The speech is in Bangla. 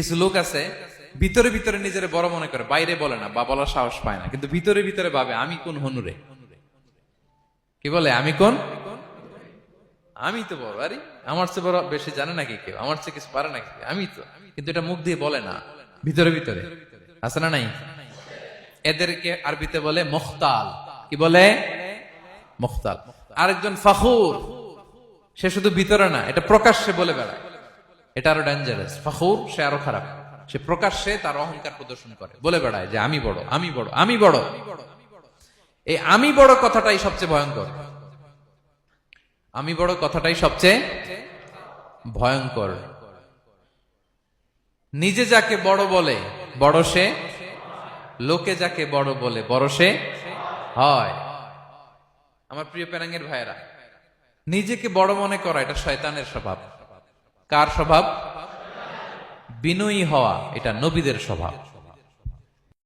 কিছু লোক আছে, ভিতরে ভিতরে নিজের বড় মনে করে, বাইরে বলে না, বা বলার সাহস পায় না। কিন্তু ভিতরে ভিতরে ভাবে, আমি কোন হনুরে? কি বলে, আমি কোন? আমি তো বড়, আরে, আমার চেয়ে বড় বেশি জানে নাকি কেউ? আমার চেয়ে কিছু পারে নাকি আমি তো। কিন্তু এটা মুখ দিয়ে বলে না। ভিতরে ভিতরে। আছে না নাই? এদেরকে আরবিতে বলে মুখতাল। কি বলে? মুখতাল। আরেকজন ফাখুর। সে শুধু ভিতরে না, এটা প্রকাশ্যে বলে বেড়ায়। এটা আরও ডেঞ্জারাস ফাখুর, সে আরও খারাপ। সে প্রকাশ্যে তার অহংকার প্রদর্শন করে। বলে বেড়ায় যে, আমি বড় আমি বড় আমি বড়। এই আমি বড় কথাটাই সবচেয়ে ভয়ঙ্কর। আমি বড় কথাটাই সবচেয়ে ভয়ঙ্কর। নিজে যাকে বড় বলে, বড় সে, লোকে যাকে বড় বলে, বড় সে হয়। আমার প্রিয় প্যারাঙ্গের ভাইয়েরা, নিজেকে বড় মনে করা এটা শয়তানের স্বভাব। কার স্বভাব? বিনয়ী হওয়া এটা নবীদের স্বভাব।